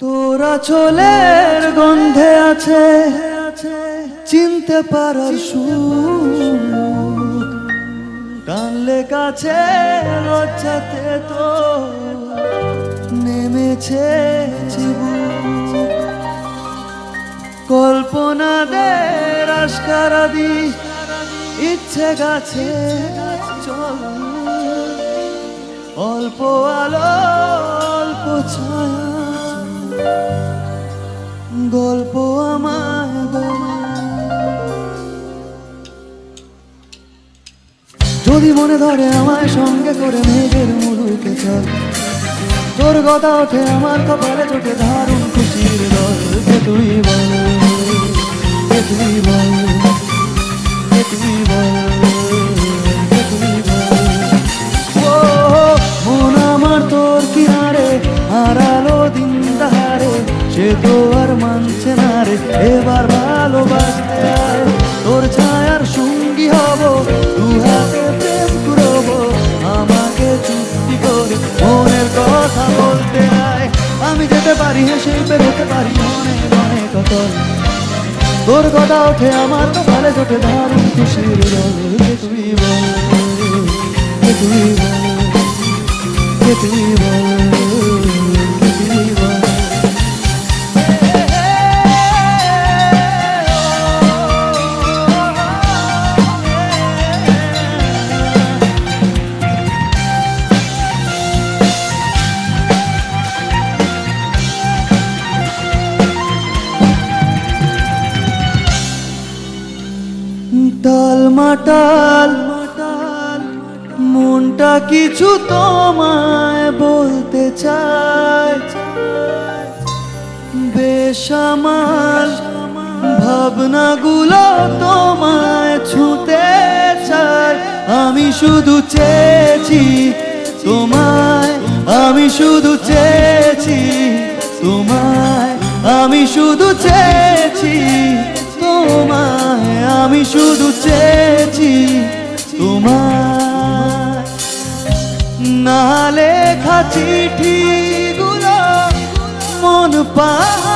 তোরা চলের গন্ধে আছে, চিনতে পারার সুখ টানলে কাছে লজ্জাতে তো নেমেছে কল্পনাদের আশকারা ইচ্ছে গাছে চল অল্প আলো, অল্প ছায়া। গল্প যদি মনে ধরে আমায় সঙ্গে করে মেঘের মুলুকে চল, তোর কথা ওঠে আমার কপালে চোখে দারুণ খুশির দল তুই বল তুই বল। তো আর মানছে না রে এবার ভালোবাসতে আয় তোর ছায়ার সঙ্গী হব হাতে প্রেম আমাকে চুক্তি করে মনের কথা বলতে আয় আমি যেতে পারি, হেসে বেরোতে পারি, মনে মনে কত তোর কথা ওঠে আমার কপালে দারুণ খুশির তুই বল তুই বল। মাটাল মনটা কিছু তোমায় বলতে চায়। বেসামাল ভাবনাগুলো তোমায় ছুঁতে চায়। আমি শুধু চেয়েছি তোমায়, আমি শুধু চেয়েছি তোমায়, আমি শুধু চেয়েছি আমি শুধু চেয়েছি তোমার না লেখা চিঠি গুলো মন পাহারায়